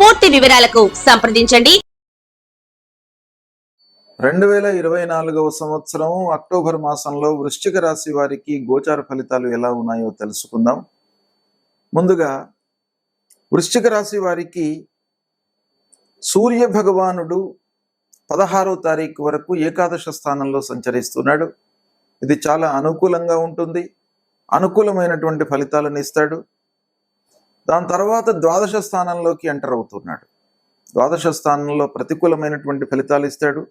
పూర్తి వివరాలకు సంప్రదించండి. రెండు వేల ఇరవై నాలుగవ సంవత్సరం అక్టోబర్ మాసంలో వృశ్చిక రాశి వారికి గోచార ఫలితాలు ఎలా ఉన్నాయో తెలుసుకుందాం. ముందుగా వృశ్చిక రాశి వారికి సూర్య భగవానుడు పదహారో తారీఖు వరకు ఏకాదశ స్థానంలో సంచరిస్తున్నాడు. ఇది చాలా అనుకూలంగా ఉంటుంది. అనుకూలమైనటువంటి ఫలితాలను ఇస్తాడు. దాని తర్వాత ద్వాదశ స్థానంలోకి ఎంటర్ అవుతున్నాడు. ద్వాదశ స్థానంలో ప్రతికూలమైనటువంటి ఫలితాలు ఇస్తాడు.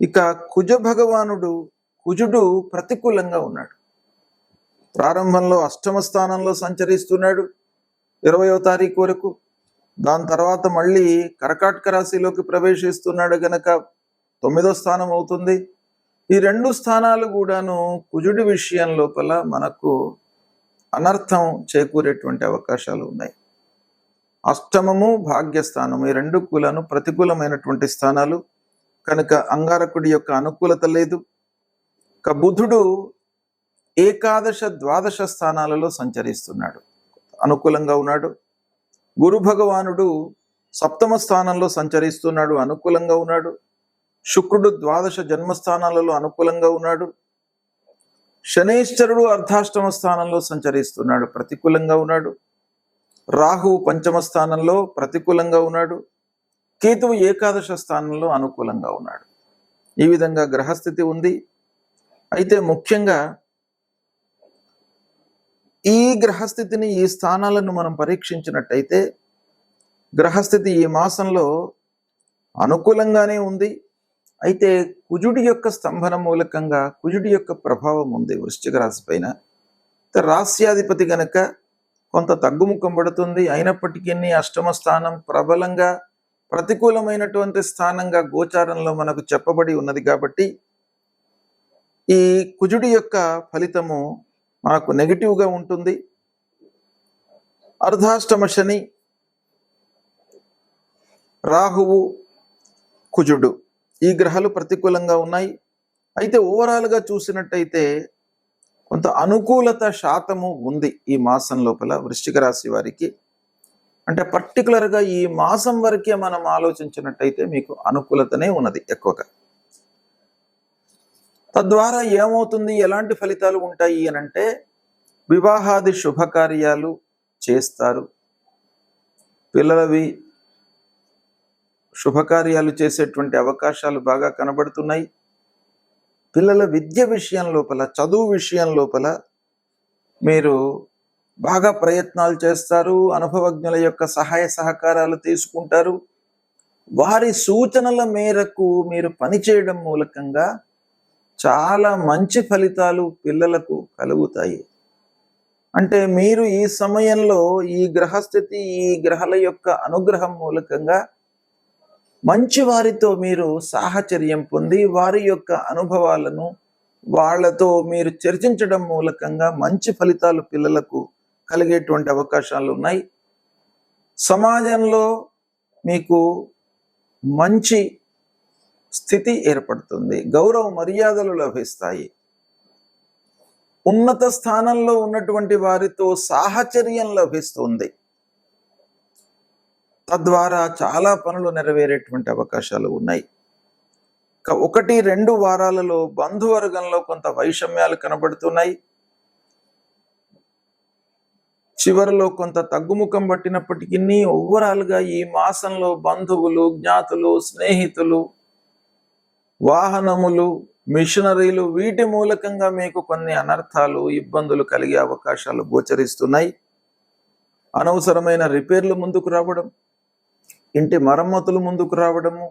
ఇక కుజ భగవానుడు కుజుడు ప్రతికూలంగా ఉన్నాడు. ప్రారంభంలో అష్టమ స్థానంలో సంచరిస్తున్నాడు ఇరవయో తారీఖు వరకు. దాని తర్వాత మళ్ళీ కర్కాటక రాశిలోకి ప్రవేశిస్తున్నాడు గనక తొమ్మిదో స్థానం అవుతుంది. ఈ రెండు స్థానాలు కూడాను కుజుడి విషయం లోపల మనకు అనర్థం చేకూరేటువంటి అవకాశాలు ఉన్నాయి. అష్టమము భాగ్యస్థానము. ఈ రెండు కులను ప్రతికూలమైనటువంటి స్థానాలు. కనుక అంగారకుడి యొక్క అనుకూలత లేదు. ఇక బుధుడు ఏకాదశ ద్వాదశ స్థానాలలో సంచరిస్తున్నాడు. అనుకూలంగా ఉన్నాడు. గురు భగవానుడు సప్తమ స్థానంలో సంచరిస్తున్నాడు అనుకూలంగా ఉన్నాడు. శుక్రుడు ద్వాదశ జన్మస్థానాలలో అనుకూలంగా ఉన్నాడు. శనేశ్వరుడు అర్ధాష్టమ స్థానంలో సంచరిస్తున్నాడు ప్రతికూలంగా ఉన్నాడు. రాహు పంచమ స్థానంలో ప్రతికూలంగా ఉన్నాడు. కేతువు ఏకాదశ స్థానంలో అనుకూలంగా ఉన్నాడు. ఈ విధంగా గ్రహస్థితి ఉంది. అయితే ముఖ్యంగా ఈ గ్రహస్థితిని ఈ స్థానాలను మనం పరీక్షించినట్టయితే గ్రహస్థితి ఈ మాసంలో అనుకూలంగానే ఉంది. అయితే కుజుడి యొక్క స్తంభన మూలకంగా కుజుడి యొక్క ప్రభావం ఉంది వృశ్చిక రాశి పైన. రాస్యాధిపతి గనక కొంత తగ్గుముఖం పడుతుంది. అయినప్పటికీ అష్టమ స్థానం ప్రబలంగా ప్రతికూలమైనటువంటి స్థానంగా గోచారంలో మనకు చెప్పబడి ఉన్నది కాబట్టి ఈ కుజుడి యొక్క ఫలితము మనకు నెగిటివ్గా ఉంటుంది. అర్ధాష్టమ శని రాహువు కుజుడు. ఈ గ్రహాలు ప్రతికూలంగా ఉన్నాయి. అయితే ఓవరాల్గా చూసినట్టయితే కొంత అనుకూలత శాతము ఉంది ఈ మాసం లోపల వృశ్చిక రాశి వారికి. అంటే పర్టికులర్గా ఈ మాసం వరకే మనం ఆలోచించినట్టయితే మీకు అనుకూలతనే ఉన్నది ఎక్కువగా. తద్వారా ఏమవుతుంది? ఎలాంటి ఫలితాలు ఉంటాయి అని అంటే వివాహాది శుభకార్యాలు చేస్తారు. పిల్లలవి శుభకార్యాలు చేసేటువంటి అవకాశాలు బాగా కనబడుతున్నాయి. పిల్లల విద్య విషయం లోపల చదువు విషయం లోపల మీరు బాగా ప్రయత్నాలు చేస్తారు అనుభవజ్ఞుల యొక్క సహాయ సహకారాలు తీసుకుంటారు. వారి సూచనల మేరకు మీరు పనిచేయడం మూలకంగా చాలా మంచి ఫలితాలు పిల్లలకు కలుగుతాయి. అంటే మీరు ఈ సమయంలో ఈ గ్రహస్థితి ఈ గ్రహాల యొక్క అనుగ్రహం మూలకంగా మంచి వారితో మీరు సాహచర్యం పొంది వారి యొక్క అనుభవాలను వాళ్ళతో మీరు చర్చించడం మూలకంగా మంచి ఫలితాలు పిల్లలకు కలిగేటువంటి అవకాశాలు ఉన్నాయి. సమాజంలో మీకు మంచి స్థితి ఏర్పడుతుంది. గౌరవ మర్యాదలు లభిస్తాయి. ఉన్నత స్థానంలో ఉన్నటువంటి వారితో సాహచర్యం లభిస్తుంది. తద్వారా చాలా పనులు నెరవేరేటువంటి అవకాశాలు ఉన్నాయి. ఒకటి రెండు వారాలలో బంధువర్గంలో కొంత వైషమ్యాలు కనబడుతున్నాయి. చివరిలో కొంత తగ్గుముఖం పట్టినప్పటికీ ఓవరాల్గా ఈ మాసంలో బంధువులు జ్ఞాతులు స్నేహితులు వాహనములు మిషనరీలు వీటి మూలకంగా మీకు కొన్ని అనర్థాలు ఇబ్బందులు కలిగే అవకాశాలు గోచరిస్తున్నాయి. అనవసరమైన రిపేర్లు ముందుకు రావడం ఇంటి మరమ్మతులు ముందుకు రావడము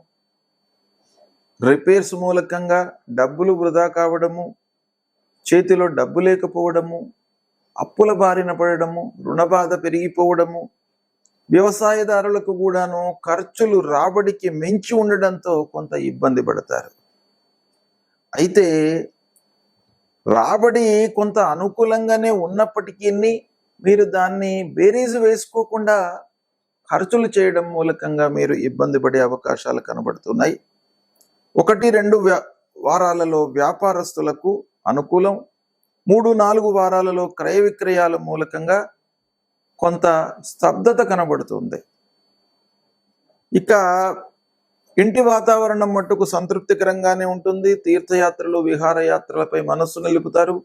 రిపేర్స్ మూలకంగా డబ్బులు వృధా కావడము చేతిలో డబ్బు లేకపోవడము అప్పుల బారిన పడడము రుణబాధ పెరిగిపోవడము వ్యవసాయదారులకు కూడాను ఖర్చులు రాబడికి మించి ఉండడంతో కొంత ఇబ్బంది పడతారు. అయితే రాబడి కొంత అనుకూలంగానే ఉన్నప్పటికీ మీరు దాన్ని బేరీజు వేసుకోకుండా ఖర్చులు చేయడం మూలకంగా మీరు ఇబ్బంది పడే అవకాశాలు కనబడుతున్నాయి. ఒకటి రెండు వ్యా వారాలలో వ్యాపారస్తులకు అనుకూలం. మూడు నాలుగు వారాలలో క్రయ విక్రయాల మూలకంగా కొంత స్తబ్దత కనబడుతుంది. ఇక ఇంటి వాతావరణం మట్టుకు సంతృప్తికరంగానే ఉంటుంది. తీర్థయాత్రలు విహారయాత్రలపై మనస్సు నిలుపుతారు.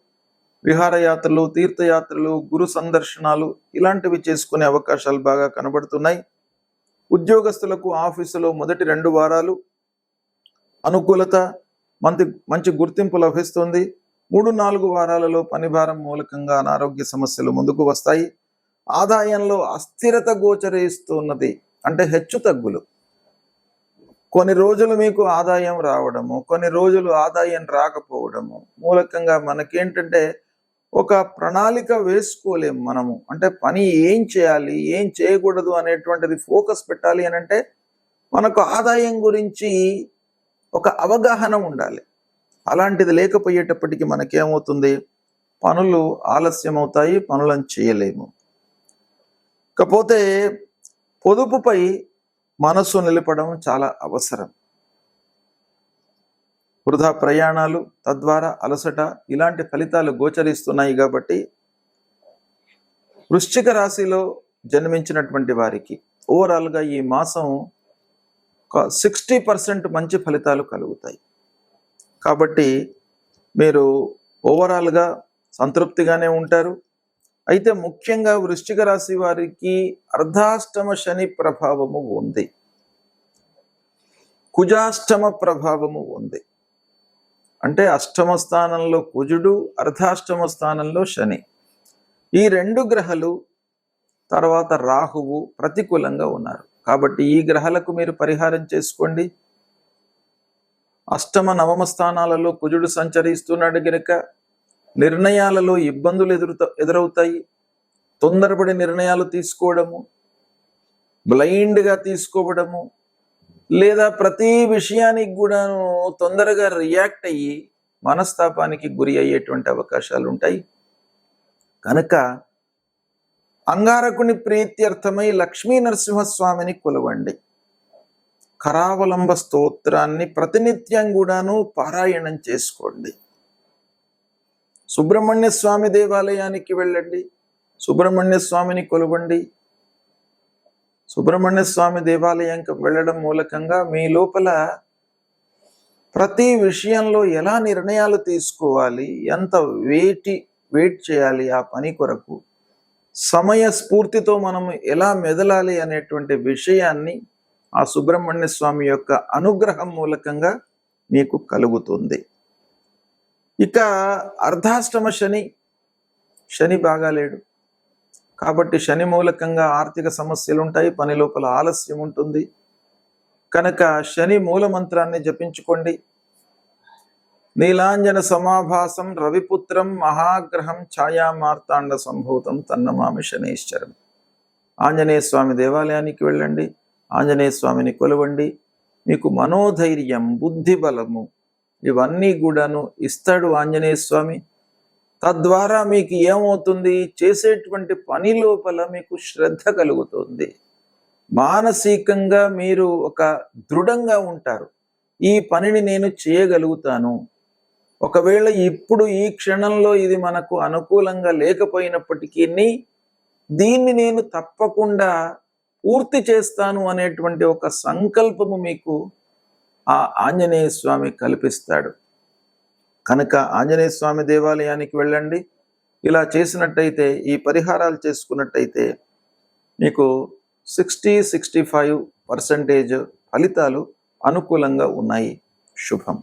విహారయాత్రలు తీర్థయాత్రలు గురు సందర్శనాలు ఇలాంటివి చేసుకునే అవకాశాలు బాగా కనబడుతున్నాయి. ఉద్యోగస్తులకు ఆఫీసులో మొదటి రెండు వారాలు అనుకూలత మంచి మంచి గుర్తింపు లభిస్తుంది. మూడు నాలుగు వారాలలో పనిభారం మూలకంగా అనారోగ్య సమస్యలు ముందుకు వస్తాయి. ఆదాయంలో అస్థిరత గోచరిస్తున్నది అంటే హెచ్చు తగ్గులు. కొన్ని రోజులు మీకు ఆదాయం రావడము కొన్ని రోజులు ఆదాయం రాకపోవడము మూలకంగా మనకేంటంటే ఒక ప్రణాళిక వేసుకోలేం మనము. అంటే పని ఏం చేయాలి ఏం చేయకూడదు అనేటువంటిది ఫోకస్ పెట్టాలి అని అంటే మనకు ఆదాయం గురించి ఒక అవగాహన ఉండాలి. అలాంటిది లేకపోయేటప్పటికి మనకేమవుతుంది? పనులు ఆలస్యం అవుతాయి పనులను చేయలేము. కాకపోతే పొదుపుపై మనసు నిలపడం చాలా అవసరం. వృధా ప్రయాణాలు తద్వారా అలసట ఇలాంటి ఫలితాలు గోచరిస్తున్నాయి కాబట్టి వృశ్చిక రాశిలో జన్మించినటువంటి వారికి ఓవరాల్గా ఈ మాసం ఒక సిక్స్టీ పర్సెంట్ మంచి ఫలితాలు కలుగుతాయి. కాబట్టి మీరు ఓవరాల్గా సంతృప్తిగానే ఉంటారు. అయితే ముఖ్యంగా వృశ్చిక రాశి వారికి అర్ధాష్టమ శని ప్రభావము ఉంది. కుజాష్టమ ప్రభావము ఉంది. అంటే అష్టమ స్థానంలో కుజుడు అర్ధాష్టమ స్థానంలో శని. ఈ రెండు గ్రహాలు తర్వాత రాహువు ప్రతికూలంగా ఉన్నారు. కాబట్టి ఈ గ్రహాలకు మీరు పరిహారం చేసుకోండి. అష్టమ నవమ స్థానాలలో కుజుడు సంచరిస్తున్నాడు గనుక నిర్ణయాలలో ఇబ్బందులు ఎదురుత ఎదురవుతాయి. తొందరపడి నిర్ణయాలు తీసుకోవడము బ్లైండ్గా తీసుకోవడము లేదా ప్రతి విషయానికి కూడాను తొందరగా రియాక్ట్ అయ్యి మనస్తాపానికి గురి అయ్యేటువంటి అవకాశాలు ఉంటాయి. కనుక అంగారకుని ప్రీత్యర్థమై లక్ష్మీ నరసింహస్వామిని కొలవండి. కరావలంబ స్తోత్రాన్ని ప్రతినిత్యం కూడాను పారాయణం చేసుకోండి. సుబ్రహ్మణ్య స్వామి దేవాలయానికి వెళ్ళండి. సుబ్రహ్మణ్య స్వామిని కొలవండి. సుబ్రహ్మణ్య స్వామి దేవాలయంకి వెళ్ళడం మూలకంగా మీ లోపల ప్రతి విషయంలో ఎలా నిర్ణయాలు తీసుకోవాలి? ఎంత వేటి వెయిట్ చేయాలి ఆ పని కొరకు? సమయ స్ఫూర్తితో మనం ఎలా మెదలాలి అనేటువంటి విషయాన్ని ఆ సుబ్రహ్మణ్య స్వామి యొక్క అనుగ్రహం మూలకంగా మీకు కలుగుతుంది. ఇక అర్ధాష్టమ శని శని బాగాలేడు. కాబట్టి శని మూలకంగా ఆర్థిక సమస్యలు ఉంటాయి పని లోపల ఆలస్యం ఉంటుంది. కనుక శని మూల మంత్రాన్ని జపించుకోండి. నీలాంజన సమాభాసం రవిపుత్రం మహాగ్రహం ఛాయామార్తాండ సంభూతం తన్నమామి శనీశ్వరం ఆంజనేయ స్వామి దేవాలయానికి వెళ్ళండి. ఆంజనేయ స్వామిని కొలవండి. మీకు మనోధైర్యం బుద్ధి బలము ఇవన్నీ కూడాను ఇస్తాడు ఆంజనేయ స్వామి. తద్వారా మీకు ఏమవుతుంది? చేసేటువంటి పని లోపల మీకు శ్రద్ధ కలుగుతుంది. మానసికంగా మీరు ఒక దృఢంగా ఉంటారు. ఈ పనిని నేను చేయగలుగుతాను. ఒకవేళ ఇప్పుడు ఈ క్షణంలో ఇది మనకు అనుకూలంగా లేకపోయినప్పటికీ దీన్ని నేను తప్పకుండా పూర్తి చేస్తాను అనేటువంటి ఒక సంకల్పము మీకు ఆ ఆంజనేయ స్వామి కల్పిస్తాడు. కనుక ఆంజనేయ స్వామి దేవాలయానికి వెళ్ళండి. ఇలా చేసినట్టయితే ఈ పరిహారాలు చేసుకున్నట్టయితే మీకు సిక్స్టీ సిక్స్టీ ఫైవ్ పర్సెంటేజ్ ఫలితాలు అనుకూలంగా ఉన్నాయి. శుభం.